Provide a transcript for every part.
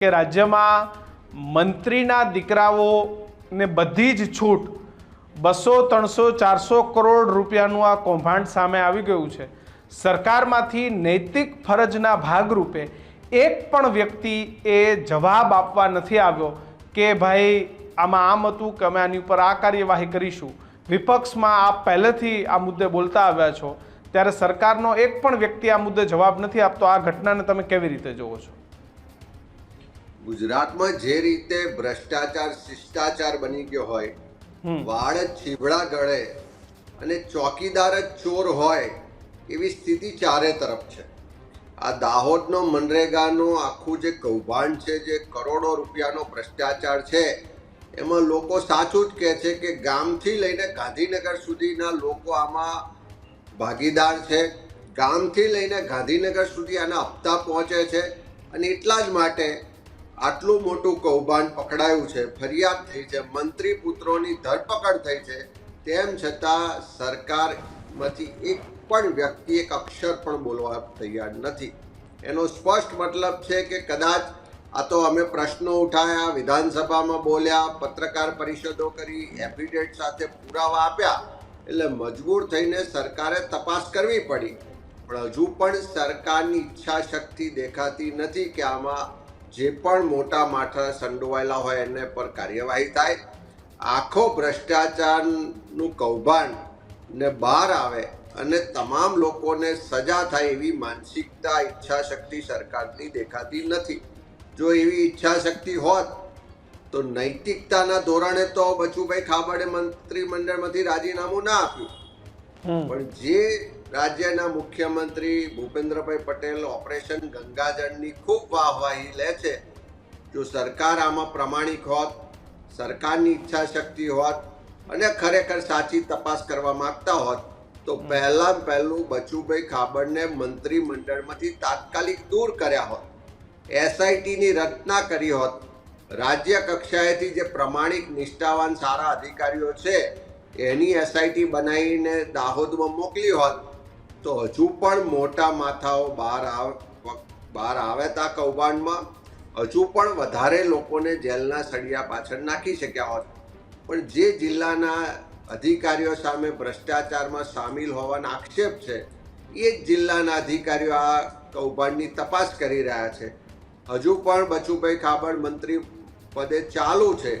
કે રાજ્યમાં મંત્રીના દીકરાઓને બધી જ છૂટ બસો, ત્રણસો, ચારસો કરોડ રૂપિયાનું આ કૌભાંડ સામે આવી ગયું છે. સરકારમાંથી નૈતિક ફરજના ભાગરૂપે એક પણ વ્યક્તિ એ જવાબ આપવા નથી આવ્યો કે ભાઈ, આમાં આમ હતું કે અમે આની ઉપર આ કાર્યવાહી કરીશું. વિપક્ષમાં આપ પહેલેથી આ મુદ્દે બોલતા આવ્યા છો. ત્યારે સરકારનો એક પણ વ્યક્તિ આ મુદ્દે જવાબ નથી આપતો. આ ઘટનાને તમે કેવી રીતે જોવો છો? ગુજરાતમાં જે રીતે ભ્રષ્ટાચાર શિષ્ટાચાર બની ગયો હોય વાળ છીબડા ગળે અને ચોકીદાર જ ચોર હોય એવી સ્થિતિ ચારે તરફ છે. આ દાહોદનો મનરેગાનો આખું જે કૌભાંડ છે જે કરોડો રૂપિયાનો ભ્રષ્ટાચાર છે એમાં લોકો સાચું જ કહે છે કે ગામથી લઈને ગાંધીનગર સુધીના લોકો આમાં ભાગીદાર છે. ગામથી લઈને ગાંધીનગર સુધી આના હપ્તા પહોંચે છે અને એટલા જ માટે આટલું મોટું કૌભાંડ પકડાયું છે, ફરિયાદ થઈ છે, મંત્રી પુત્રોની ધરપકડ થઈ છે, તેમ છતાં સરકારમાંથી એક પણ વ્યક્તિ એક અક્ષર પણ બોલવા તૈયાર નથી. એનો સ્પષ્ટ મતલબ છે કે કદાચ આ તો અમે પ્રશ્નો ઉઠાયા, વિધાનસભામાં બોલ્યા, પત્રકાર પરિષદો કરી એફિડેટ સાથે પુરાવા આપ્યા, એટલે મજબૂર થઈને સરકારે તપાસ કરવી પડી. પણ હજુ પણ સરકારની ઈચ્છા શક્તિ દેખાતી નથી કે આમાં જે પણ મોટા માથા સંડોવાયેલા હોય એને પર કાર્યવાહી થાય. આખો ભ્રષ્ટાચારનું કૌભાંડ ને બહાર આવે અને તમામ લોકોને સજા થાય એવી માનસિકતા ઈચ્છા શક્તિ સરકારની દેખાતી નથી. જો એવી ઈચ્છા શક્તિ હોત, તો નૈતિકતાના ધોરણે તો બચુભાઈ ખાબડે મંત્રીમંડળમાંથી રાજીનામું ના આપ્યું. પણ જે રાજ્યના મુખ્યમંત્રી ભૂપેન્દ્રભાઈ પટેલ ઓપરેશન ગંગાજળની ખૂબ વાહવાહી લે છે જો સરકાર આમાં પ્રમાણિક હોત સરકારની ઈચ્છા શક્તિ હોત અને ખરેખર સાચી તપાસ કરવા માંગતા હોત તો પહેલા પહેલું બચુભાઈ ખાબડને મંત્રીમંડળમાંથી તાત્કાલિક દૂર કર્યા હોત એસઆઈટીની રચના કરી હોત રાજ્ય કક્ષાએથી જે પ્રમાણિક નિષ્ઠાવાન સારા અધિકારીઓ છે એની એસઆઈટી બનાવીને દાહોદમાં મોકલી હોત તો હજુ પણ મોટા માથાઓ બહાર આવ બહાર આવે તા કૌભાંડમાં. હજુ પણ વધારે લોકોને જેલના સળિયા પાછળ નાખી શક્યા હોત. પણ જે જિલ્લાના અધિકારીઓ સામે ભ્રષ્ટાચારમાં સામેલ હોવાના આક્ષેપ છે એ જ જિલ્લાના અધિકારીઓ આ કૌભાંડની તપાસ કરી રહ્યા છે. હજુ પણ બચુભાઈ ખાબડ મંત્રી પદે ચાલુ છે.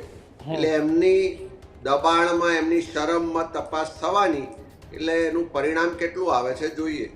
એટલે એમની દબાણમાં એમની શરમમાં તપાસ થવાની એટલે એનું પરિણામ કેટલું આવે છે જોઈએ.